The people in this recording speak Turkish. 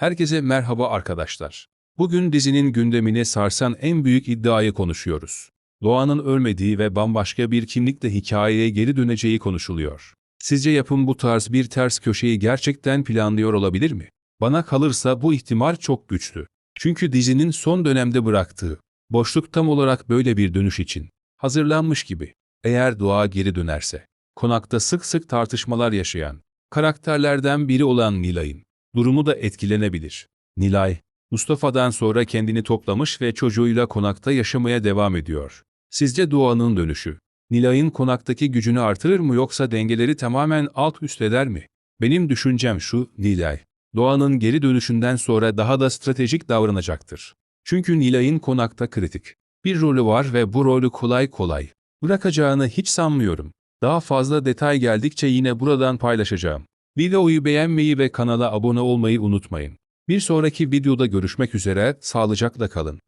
Herkese merhaba arkadaşlar. Bugün dizinin gündemini sarsan en büyük iddiayı konuşuyoruz. Doğan'ın ölmediği ve bambaşka bir kimlikle hikayeye geri döneceği konuşuluyor. Sizce yapım bu tarz bir ters köşeyi gerçekten planlıyor olabilir mi? Bana kalırsa bu ihtimal çok güçlü. Çünkü dizinin son dönemde bıraktığı boşluk tam olarak böyle bir dönüş için hazırlanmış gibi. Eğer Doğa geri dönerse, konakta sık sık tartışmalar yaşayan karakterlerden biri olan Nilay'ın durumu da etkilenebilir. Nilay, Mustafa'dan sonra kendini toplamış ve çocuğuyla konakta yaşamaya devam ediyor. Sizce Doğan'ın dönüşü, Nilay'ın konaktaki gücünü artırır mı yoksa dengeleri tamamen alt üst eder mi? Benim düşüncem şu, Nilay, Doğan'ın geri dönüşünden sonra daha da stratejik davranacaktır. Çünkü Nilay'ın konakta kritik bir rolü var ve bu rolü kolay kolay bırakacağını hiç sanmıyorum. Daha fazla detay geldikçe yine buradan paylaşacağım. Videoyu beğenmeyi ve kanala abone olmayı unutmayın. Bir sonraki videoda görüşmek üzere, sağlıcakla kalın.